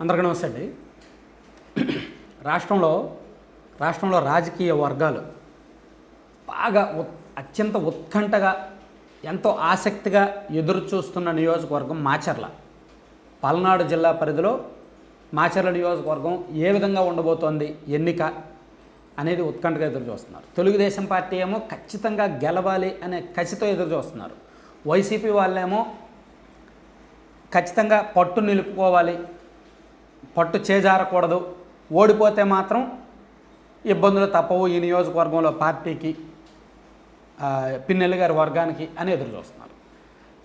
అందరికీ నమస్తే అండి. రాష్ట్రంలో రాష్ట్రంలో రాజకీయ వర్గాలు బాగా ఉత్- అత్యంత ఉత్కంఠగా ఎంతో ఆసక్తిగా ఎదురు చూస్తున్న నియోజకవర్గం మాచర్ల. పల్నాడు జిల్లా పరిధిలో మాచర్ల నియోజకవర్గం ఏ విధంగా ఉండబోతోంది ఎన్నిక అనేది ఉత్కంఠగా ఎదురు చూస్తున్నారు తెలుగుదేశం పార్టీ ఏమో ఖచ్చితంగా గెలవాలి అనే కసితో ఎదురు చూస్తున్నారు వైసీపీ వాళ్ళేమో ఖచ్చితంగా పట్టు నిలుపుకోవాలి పట్టు చేజారకూడదు. ఓడిపోతే మాత్రం ఇబ్బందులు తప్పవు ఈ నియోజకవర్గంలో పార్టీకి పిన్నెల్లి గారి వర్గానికి అని ఎదురు చూస్తున్నారు.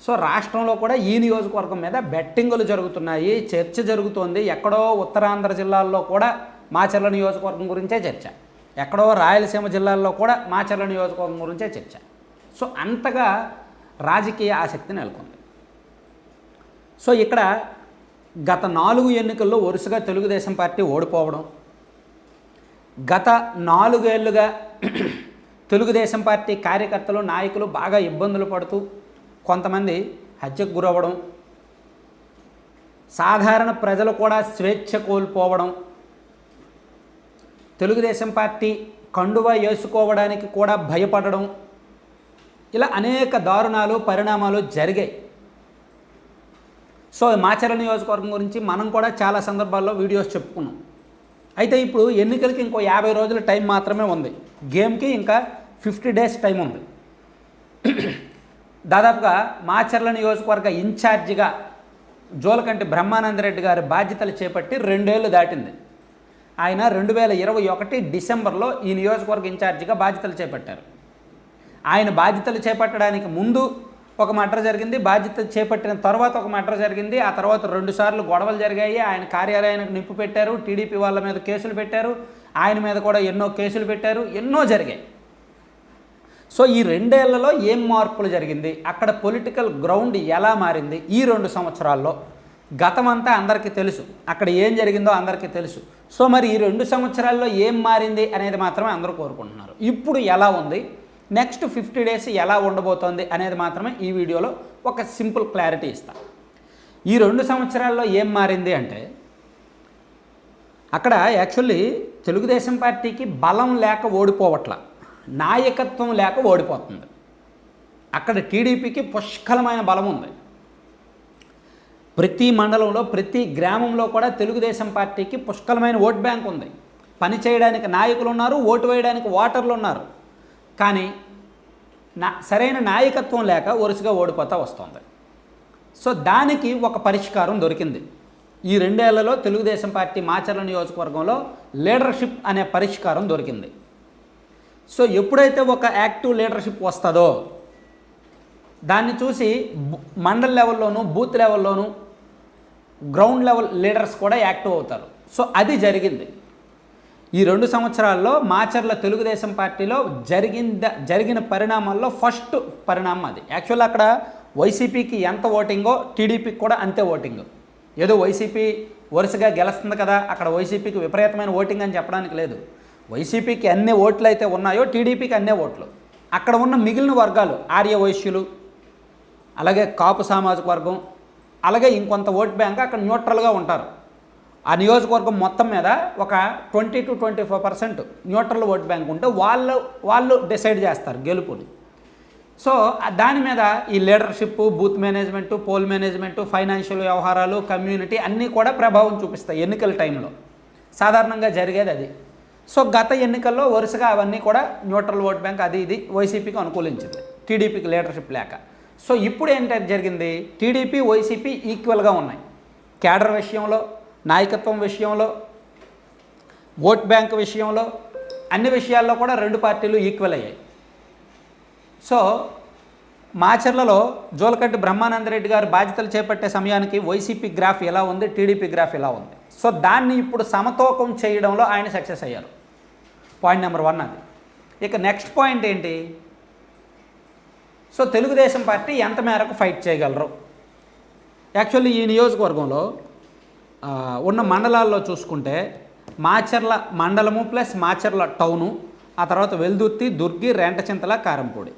సో రాష్ట్రంలో కూడా ఈ నియోజకవర్గం మీద బెట్టింగులు జరుగుతున్నాయి చర్చ జరుగుతోంది. ఎక్కడో ఉత్తరాంధ్ర జిల్లాల్లో కూడా మాచర్ల నియోజకవర్గం గురించే చర్చ. ఎక్కడో రాయలసీమ జిల్లాల్లో కూడా మాచర్ల నియోజకవర్గం గురించే చర్చ. సో అంతగా రాజకీయ ఆసక్తి నెలకొంది. సో ఇక్కడ గత నాలుగు ఎన్నికల్లో వరుసగా తెలుగుదేశం పార్టీ ఓడిపోవడం గత నాలుగేళ్ళుగా తెలుగుదేశం పార్టీ కార్యకర్తలు నాయకులు బాగా ఇబ్బందులు పడుతూ కొంతమంది హత్యకు గురవ్వడం సాధారణ ప్రజలు కూడా స్వేచ్ఛ కోల్పోవడం తెలుగుదేశం పార్టీ కండువా వేసుకోవడానికి కూడా భయపడడం ఇలా అనేక దారుణాలు పరిణామాలు జరిగాయి. సో మాచర్ల నియోజకవర్గం గురించి మనం కూడా చాలా సందర్భాల్లో వీడియోస్ చెప్పుకున్నాం. అయితే ఇప్పుడు ఎన్నికలకి ఇంకో యాభై రోజుల టైం మాత్రమే ఉంది. గేమ్కి ఇంకా ఫిఫ్టీ డేస్ టైం ఉంది. దాదాపుగా మాచర్ల నియోజకవర్గ ఇన్ఛార్జిగా జోలకంటి బ్రహ్మానందరెడ్డి గారి బాధ్యతలు చేపట్టి రెండేళ్ళు దాటింది. ఆయన రెండు వేల ఇరవై ఒకటి డిసెంబర్లో ఈ నియోజకవర్గ ఇన్ఛార్జిగా బాధ్యతలు చేపట్టారు. ఆయన బాధ్యతలు చేపట్టడానికి ముందు ఒక మర్డర్ జరిగింది బాధ్యత చేపట్టిన తర్వాత ఒక మర్డర్ జరిగింది ఆ తర్వాత రెండు సార్లు గొడవలు జరిగాయి ఆయన కార్యాలయానికి నిప్పు పెట్టారు టీడీపీ వాళ్ళ మీద కేసులు పెట్టారు ఆయన మీద కూడా ఎన్నో కేసులు పెట్టారు ఎన్నో జరిగాయి. సో ఈ రెండేళ్ళలో ఏం మార్పులు జరిగింది? అక్కడ పొలిటికల్ గ్రౌండ్ ఎలా మారింది? ఈ రెండు సంవత్సరాల్లో గతమంతా అందరికీ తెలుసు. అక్కడ ఏం జరిగిందో అందరికీ తెలుసు. సో మరి ఈ రెండు సంవత్సరాల్లో ఏం మారింది అనేది మాత్రమే అందరూ కోరుకుంటున్నారు. ఇప్పుడు ఎలా ఉంది? నెక్స్ట్ ఫిఫ్టీ డేస్ ఎలా ఉండబోతోంది అనేది మాత్రమే ఈ వీడియోలో ఒక సింపుల్ క్లారిటీ ఇస్తాను ఈ రెండు సంవత్సరాల్లో ఏం మారింది అంటే అక్కడ యాక్చువల్లీ తెలుగుదేశం పార్టీకి బలం లేక ఓడిపోవట్ల నాయకత్వం లేక ఓడిపోతుంది. అక్కడ టీడీపీకి పుష్కలమైన బలం ఉంది. ప్రతి మండలంలో ప్రతి గ్రామంలో కూడా తెలుగుదేశం పార్టీకి పుష్కలమైన ఓట్ బ్యాంక్ ఉంది. పని చేయడానికి నాయకులు ఉన్నారు ఓటు వేయడానికి ఓటర్లు ఉన్నారు. కానీ నా సరైన నాయకత్వం లేక వరుసగా ఓడిపోతూ వస్తుంది. సో దానికి ఒక పరిష్కారం దొరికింది. ఈ రెండేళ్ళలో తెలుగుదేశం పార్టీ మాచర్ల నియోజకవర్గంలో లీడర్షిప్ అనే పరిష్కారం దొరికింది. సో ఎప్పుడైతే ఒక యాక్టివ్ లీడర్షిప్ వస్తుందో దాన్ని చూసి మండల్ లెవెల్లోనూ బూత్ లెవెల్లోనూ గ్రౌండ్ లెవెల్ లీడర్స్ కూడా యాక్టివ్ అవుతారు. సో అది జరిగింది. ఈ రెండు సంవత్సరాల్లో మాచర్ల తెలుగుదేశం పార్టీలో జరిగింద జరిగిన పరిణామాల్లో ఫస్ట్ పరిణామం అది. యాక్చువల్ అక్కడ వైసీపీకి ఎంత ఓటింగో టీడీపీకి కూడా అంతే ఓటింగ్. ఏదో వైసీపీ వరుసగా గెలుస్తుంది కదా అక్కడ వైసీపీకి విపరీతమైన ఓటింగ్ అని చెప్పడానికి లేదు. వైసీపీకి అన్ని ఓట్లు అయితే ఉన్నాయో టీడీపీకి అన్నే ఓట్లు. అక్కడ ఉన్న మిగిలిన వర్గాలు ఆర్య వైశ్యులు అలాగే కాపు సామాజిక వర్గం అలాగే ఇంకొంత ఓట్ బ్యాంక్ అక్కడ న్యూట్రల్గా ఉంటారు. ఆ నియోజకవర్గం మొత్తం మీద ఒక twenty to twenty five percent neutral vote bank ఉంటే వాళ్ళు వాళ్ళు డిసైడ్ చేస్తారు గెలుపుని. సో దాని మీద ఈ leadership booth management poll management financial వ్యవహారాలు కమ్యూనిటీ అన్నీ కూడా ప్రభావం చూపిస్తాయి ఎన్నికల టైంలో. సాధారణంగా జరిగేది అది. సో గత ఎన్నికల్లో వరుసగా అవన్నీ కూడా న్యూట్రల్ ఓట్ బ్యాంక్ అది ఇది వైసీపీకి అనుకూలించింది. టీడీపీకి లీడర్షిప్ లేక. సో ఇప్పుడు ఏంటంటే జరిగింది? టీడీపీ వైసీపీ ఈక్వల్గా ఉన్నాయి. క్యాడర్ విషయంలో నాయకత్వం విషయంలో ఓట్ బ్యాంక్ విషయంలో అన్ని విషయాల్లో కూడా రెండు పార్టీలు ఈక్వల్ అయ్యాయి. సో మాచర్లలో జోలకంటి బ్రహ్మానందరెడ్డి గారు బాధ్యతలు చేపట్టే సమయానికి వైసీపీ గ్రాఫ్ ఎలా ఉంది టీడీపీ గ్రాఫ్ ఎలా ఉంది? సో దాన్ని ఇప్పుడు సమతూకం చేయడంలో ఆయన సక్సెస్ అయ్యారు. పాయింట్ నెంబర్ వన్ అది. ఇక నెక్స్ట్ పాయింట్ ఏంటి? సో తెలుగుదేశం పార్టీ ఎంత మేరకు ఫైట్ చేయగలరు? యాక్చువల్లీ ఈ నియోజకవర్గంలో ఉన్న మండలాల్లో చూసుకుంటే మాచర్ల మండలము ప్లస్ మాచర్ల టౌను ఆ తర్వాత వెల్దుర్తి దుర్గి రెంటచింతల కారంపూడి.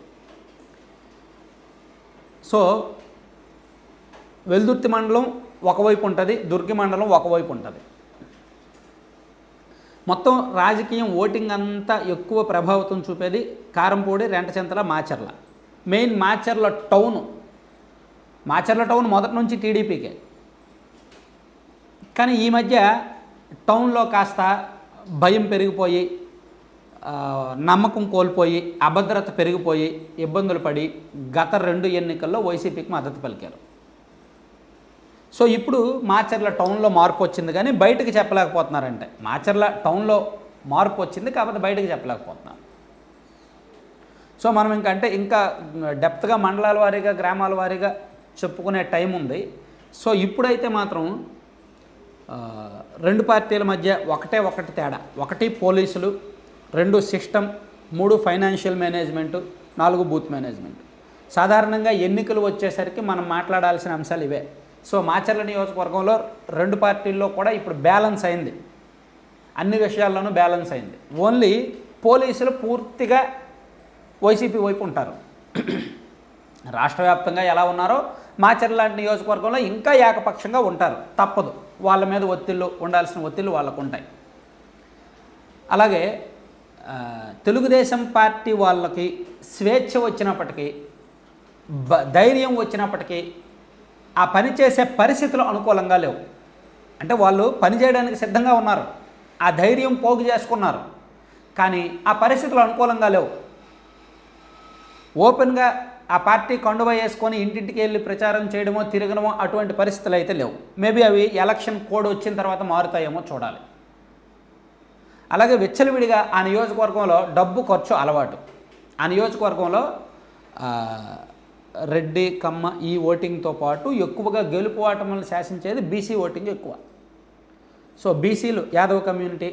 సో వెల్దుర్తి మండలం ఒకవైపు ఉంటుంది దుర్గి మండలం ఒకవైపు ఉంటుంది. మొత్తం రాజకీయం ఓటింగ్ అంతా ఎక్కువ ప్రభావితం చూపేది Karampudi Rentachintala Macherla. Main Macherla town. Macherla town మొదటి నుంచి టీడీపీకే. కానీ ఈ మధ్య టౌన్లో కాస్త భయం పెరిగిపోయి నమ్మకం కోల్పోయి అభద్రత పెరిగిపోయి ఇబ్బందులు పడి గత రెండు ఎన్నికల్లో వైసీపీకి మద్దతు పలికారు. సో ఇప్పుడు మాచర్ల టౌన్లో మార్పు వచ్చింది కానీ బయటకు చెప్పలేకపోతున్నారంటే. మాచర్ల టౌన్లో మార్పు వచ్చింది కాకపోతే బయటకు చెప్పలేకపోతున్నాం సో మనం ఇంకా అంటే ఇంకా డెప్త్గా మండలాల వారీగా గ్రామాల వారీగా చెప్పుకునే టైం ఉంది. సో ఇప్పుడైతే మాత్రం రెండు పార్టీల మధ్య ఒకటే ఒకటి తేడా. ఒకటి పోలీసులు రెండు సిస్టమ్ మూడు ఫైనాన్షియల్ మేనేజ్మెంటు నాలుగు బూత్ మేనేజ్మెంట్. సాధారణంగా ఎన్నికలు వచ్చేసరికి మనం మాట్లాడాల్సిన అంశాలు ఇవే. సో మాచర్ల నియోజకవర్గంలో రెండు పార్టీల్లో కూడా ఇప్పుడు బ్యాలెన్స్ అయింది. అన్ని విషయాల్లోనూ బ్యాలెన్స్ అయింది. ఓన్లీ పోలీసులు పూర్తిగా వైసీపీ వైపు ఉంటారు. రాష్ట్ర వ్యాప్తంగా ఎలా ఉన్నారో మాచర్ల లాంటి నియోజకవర్గంలో ఇంకా ఏకపక్షంగా ఉంటారు. తప్పదు. వాళ్ళ మీద ఒత్తిళ్ళు ఉండాల్సిన ఒత్తిళ్ళు వాళ్ళకు ఉంటాయి అలాగే తెలుగుదేశం పార్టీ వాళ్ళకి స్వేచ్ఛ వచ్చినప్పటికీ బ ధైర్యం వచ్చినప్పటికీ ఆ పని చేసే పరిస్థితులు అనుకూలంగా లేవు. అంటే వాళ్ళు పని చేయడానికి సిద్ధంగా ఉన్నారు. ఆ ధైర్యం పోగు చేసుకున్నారు. కానీ ఆ పరిస్థితులు అనుకూలంగా లేవు. ఓపెన్గా ఆ పార్టీ కండువ వేసుకొని ఇంటింటికి వెళ్ళి ప్రచారం చేయడమో తిరగడమో అటువంటి పరిస్థితులు అయితే లేవు. మేబీ అవి ఎలక్షన్ కోడ్ వచ్చిన తర్వాత మారుతాయేమో చూడాలి. అలాగే విచ్చలవిడిగా ఆ నియోజకవర్గంలో డబ్బు ఖర్చు అలవాటు. ఆ నియోజకవర్గంలో రెడ్డి కమ్మ ఈ ఓటింగ్తో పాటు ఎక్కువగా గెలుపు ఆటములను శాసించేది బీసీ ఓటింగ్ ఎక్కువ. సో బీసీలు యాదవ కమ్యూనిటీ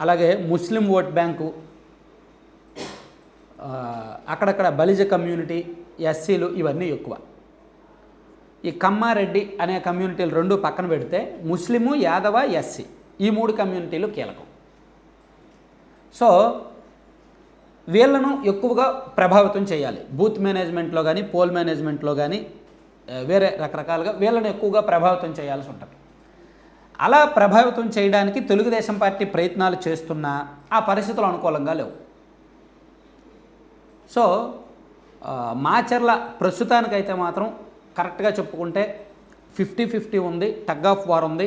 అలాగే ముస్లిం ఓట్ బ్యాంకు అక్కడక్కడ బలిజ కమ్యూనిటీ ఎస్సీలు ఇవన్నీ ఎక్కువ. ఈ కమ్మారెడ్డి అనే కమ్యూనిటీలు రెండు పక్కన పెడితే ముస్లిము యాదవ ఎస్సీ. ఈ మూడు కమ్యూనిటీలు కీలకం. సో వీళ్ళను ఎక్కువగా ప్రభావితం చేయాలి. బూత్ మేనేజ్మెంట్లో కానీ పోల్ మేనేజ్మెంట్లో కానీ వేరే రకరకాలుగా వీళ్ళను ఎక్కువగా ప్రభావితం చేయాల్సి ఉంటుంది. అలా ప్రభావితం చేయడానికి తెలుగుదేశం పార్టీ ప్రయత్నాలు చేస్తున్నా ఆ పరిస్థితులు అనుకూలంగా లేవు. సో మాచర్ల ప్రస్తుతానికైతే మాత్రం కరెక్ట్గా చెప్పుకుంటే ఫిఫ్టీ ఫిఫ్టీ ఉంది టగ్ ఆఫ్ వార్ ఉంది.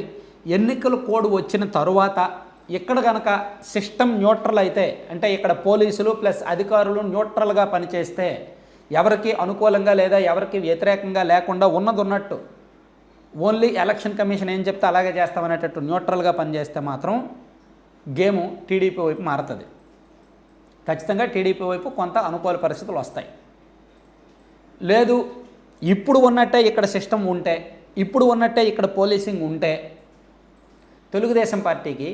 ఎన్నికల కోడ్ వచ్చిన తరువాత ఇక్కడ కనుక సిస్టమ్ న్యూట్రల్ అయితే అంటే ఇక్కడ పోలీసులు ప్లస్ అధికారులు న్యూట్రల్గా పనిచేస్తే ఎవరికి అనుకూలంగా లేదా ఎవరికి వ్యతిరేకంగా లేకుండా ఉన్నది ఉన్నట్టు ఓన్లీ ఎలక్షన్ కమిషన్ ఏం చెప్తే అలాగే చేస్తామనేటట్టు న్యూట్రల్గా పనిచేస్తే మాత్రం గేము టీడీపీ వైపు మారుతుంది. ఖచ్చితంగా టీడీపీ వైపు కొంత అనుకూల పరిస్థితులు వస్తాయి. లేదు ఇప్పుడు ఉన్నట్టే ఇక్కడ సిస్టమ్ ఉంటే ఇప్పుడు ఉన్నట్టే ఇక్కడ పోలీసింగ్ ఉంటే తెలుగుదేశం పార్టీకి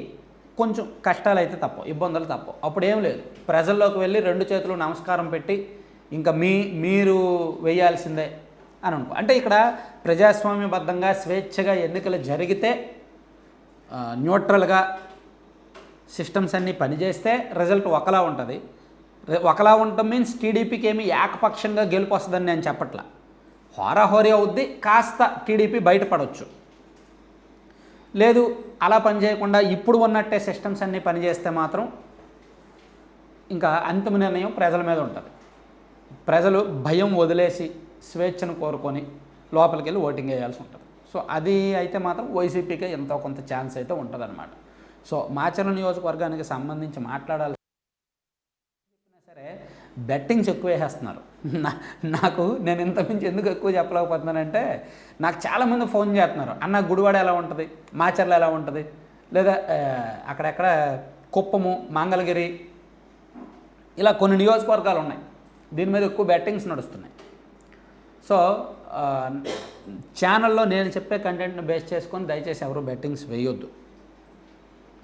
కొంచెం కష్టాలు అయితే తప్ప ఇబ్బందులు తప్ప. అప్పుడు ఏం లేదు. ప్రజల్లోకి వెళ్ళి రెండు చేతులు నమస్కారం పెట్టి ఇంకా మీ మీరు వేయాల్సిందే అని అనుకో. అంటే ఇక్కడ ప్రజాస్వామ్యబద్ధంగా స్వేచ్ఛగా ఎన్నికలు జరిగితే న్యూట్రల్గా సిస్టమ్స్ అన్నీ పనిచేస్తే రిజల్ట్ ఒకలా ఉంటుంది. ఒకలా ఉండటం మీన్స్ టీడీపీకి ఏమి ఏకపక్షంగా గెలుపు వస్తుందని నేను చెప్పట్లా. హోరాహోరీ అవుద్ది కాస్త టీడీపీ బయటపడవచ్చు లేదు అలా పనిచేయకుండా ఇప్పుడు ఉన్నట్టే సిస్టమ్స్ అన్నీ పనిచేస్తే మాత్రం ఇంకా అంతిమ నిర్ణయం ప్రజల మీద ఉంటుంది. ప్రజలు భయం వదిలేసి స్వేచ్ఛను కోరుకొని లోపలికి వెళ్ళి ఓటింగ్ వేయాల్సి ఉంటుంది. సో అది అయితే మాత్రం వైసీపీకి ఎంతో కొంత ఛాన్స్ అయితే ఉంటుందన్నమాట. సో మాచర్ల నియోజకవర్గానికి సంబంధించి మాట్లాడాలి. సరే బెట్టింగ్స్ ఎక్కువ వేసేస్తున్నారు. నాకు నేను ఇంతకుమించి ఎందుకు ఎక్కువ చెప్పలేకపోతున్నానంటే నాకు చాలామంది ఫోన్ చేస్తున్నారు. అన్న గుడివాడ ఎలా ఉంటుంది? మాచర్ల ఎలా ఉంటుంది? లేదా అక్కడెక్కడ? కుప్పము మంగళగిరి ఇలా కొన్ని నియోజకవర్గాలు ఉన్నాయి. దీని మీద ఎక్కువ బెట్టింగ్స్ నడుస్తున్నాయి. సో ఛానల్లో నేను చెప్పే కంటెంట్ని బేస్ చేసుకొని దయచేసి ఎవరు బెట్టింగ్స్ వేయొద్దు.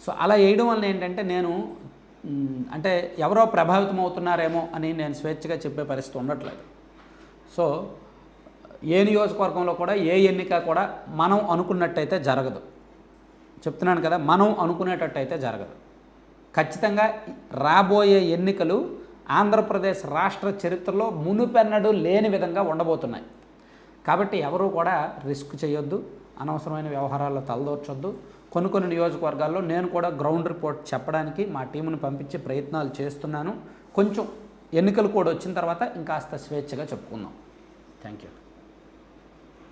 సో అలా వేయడం వల్ల ఏంటంటే నేను అంటే ఎవరో ప్రభావితం అవుతున్నారేమో అని నేను స్వేచ్ఛగా చెప్పే పరిస్థితి ఉండట్లేదు. సో ఏ నియోజకవర్గంలో కూడా ఏ ఎన్నిక కూడా మనం అనుకున్నట్టయితే జరగదు. చెప్తున్నాను కదా మనం అనుకునేటట్టయితే జరగదు. ఖచ్చితంగా రాబోయే ఎన్నికలు ఆంధ్రప్రదేశ్ రాష్ట్ర చరిత్రలో మునుపెన్నడూ లేని విధంగా ఉండబోతున్నాయి. కాబట్టి ఎవరూ కూడా రిస్క్ చేయొద్దు అనవసరమైన వ్యవహారాల్లో తలదూర్చొద్దు. కొన్ని కొన్ని నియోజకవర్గాల్లో నేను కూడా గ్రౌండ్ రిపోర్ట్ చెప్పడానికి మా టీమును పంపించే ప్రయత్నాలు చేస్తున్నాను. కొంచెం ఎన్నికలు కూడా వచ్చిన తర్వాత ఇంకాస్త స్వేచ్ఛగా చెప్పుకుందాం. Thank you.